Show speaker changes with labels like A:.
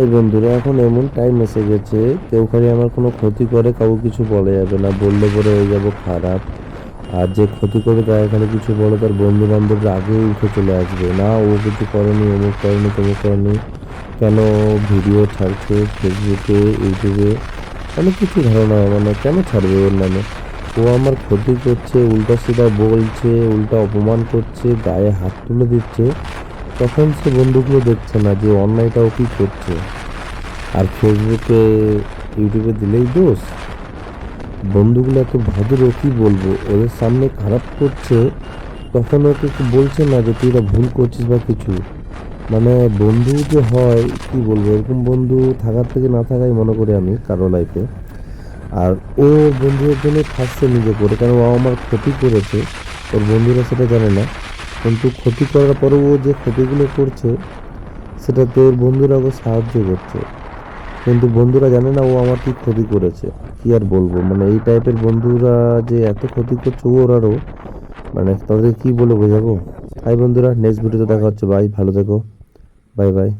A: এই বন্ধুরা, এখন এমন টাইম এসে গেছে, কেউ খালি আমার কোনো ক্ষতি করে, কাউকে কিছু বলা যাবে না। বললে পরে হয়ে যাব খারাপ। আর যে ক্ষতি করে তার এখানে কিছু বলে, তার বন্ধু বান্ধবরা আগেই উঠে চলে আসবে। না, ও কিছু করেনি, অমুক করেনি, তমুক করেনি। কেন ভিডিও ছাড়ছে ফেসবুকে, ইউটিউবে? অনেক কিছু ধারণা মানে কেন ছাড়বে ওর নামে? ও আমার ক্ষতি করছে উল্টা সিধা বলছে, উল্টা অপমান করছে, গায়ে হাত তুলে দিচ্ছে। তখন সে বন্ধুগুলো দেখছে না যে অন্যায়টাও কি করছে? আর ফেসবুকে, ইউটিউবে দিলেই দোষ? বন্ধুগুলো এত ভদ্র কি বলব? ওদের সামনে খারাপ করছে? তখন ওকে বলছে না যে তুই এটা ভুল করছিস বা কিছু? মানে বন্ধু যে হয়, কি বলব? এরকম বন্ধু থাকার থেকে না থাকাই মনে করি আমি কারও লাইফে আর ও বন্ধুদের জন্য থাকছে নিজে করে কারণ ও আমার ক্ষতি করেছে? ওর বন্ধুরা সেটা জানে না। কিন্তু ক্ষতি করার পরেও যে ক্ষতিগুলো করছে সেটাতে ওর বন্ধুরা ওকে সাহায্য করছে। কিন্তু বন্ধুরা জানে না ও আমার কি ক্ষতি করেছে, কি আর বলব? মানে এই টাইপের বন্ধুরা যে এত ক্ষতি করছে ওর আরও মানে তাদের কি বলে বোঝাবো? তাই বন্ধুরা নেক্সট ভিডিওতে দেখা হচ্ছে। বাই ভালো থেকো। Bye bye